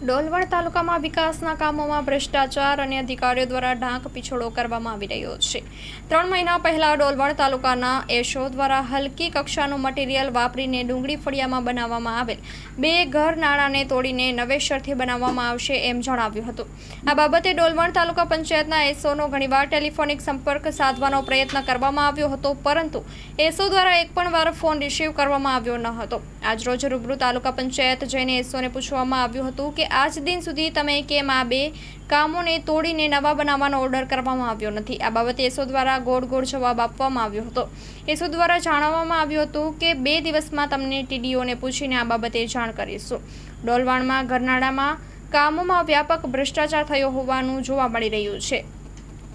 ડોલવણ તાલુકામાં વિકાસના કામોમાં ભ્રષ્ટાચાર અને અધિકારીઓ દ્વારા ઢાંક પીછોડો કરવામાં આવી રહ્યો છે. ત્રણ મહિના પહેલા ડોલવણ તાલુકાના એશો દ્વારા હલકી કક્ષાનું મટીરીયલ વાપરીને ડુંગળી ફળિયામાં બનાવવામાં આવેલ. બે ઘર નાણાંને તોડીને નવેસરથી બનાવવામાં આવશે એમ જણાવ્યું હતું. આ બાબતે ડોલવણ તાલુકા પંચાયતના એસોનો ઘણીવાર ટેલિફોનિક સંપર્ક સાધવાનો પ્રયત્ન કરવામાં આવ્યો હતો, પરંતુ એસો દ્વારા એક પણ વાર ફોન રિસીવ કરવામાં આવ્યો ન હતો. આજરોજ રૂબરૂ તાલુકા પંચાયત જઈને એસોને પૂછવામાં આવ્યું હતું કે આજ દિન સુધી તમે કેમ આ બે કામોને તોડીને નવા બનાવવાનો ઓર્ડર કરવામાં આવ્યો નથી? આ બાબતે એસો દ્વારા ગોળ ગોળ જવાબ આપવામાં આવ્યો હતો. એસો દ્વારા જણાવવામાં આવ્યું હતું કે બે દિવસમાં તમને ટીડીઓને પૂછીને આ બાબતે જાણ કરીશું. ડોલવાણમાં ગરનાળામાં કામોમાં વ્યાપક ભ્રષ્ટાચાર થયો હોવાનું જોવા મળી રહ્યું છે.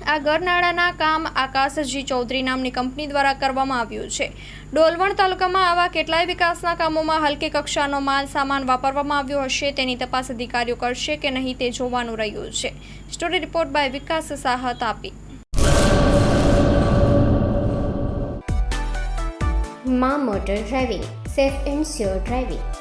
આ ગરનાળાના કામ આકાશજી ચૌધરી નામની કંપની દ્વારા કરવામાં આવ્યું છે. ડોલવણ તાલુકામાં આવા કેટલાય વિકાસના કામોમાં હલકી કક્ષાનો માલ સામાન વાપરવામાં આવ્યો હશે, તેની તપાસ અધિકારીઓ કરશે કે નહીં તે જોવાનું રહ્યું છે. Story report by Vikas Sah Tapi મા motor driving, safe and sure driving.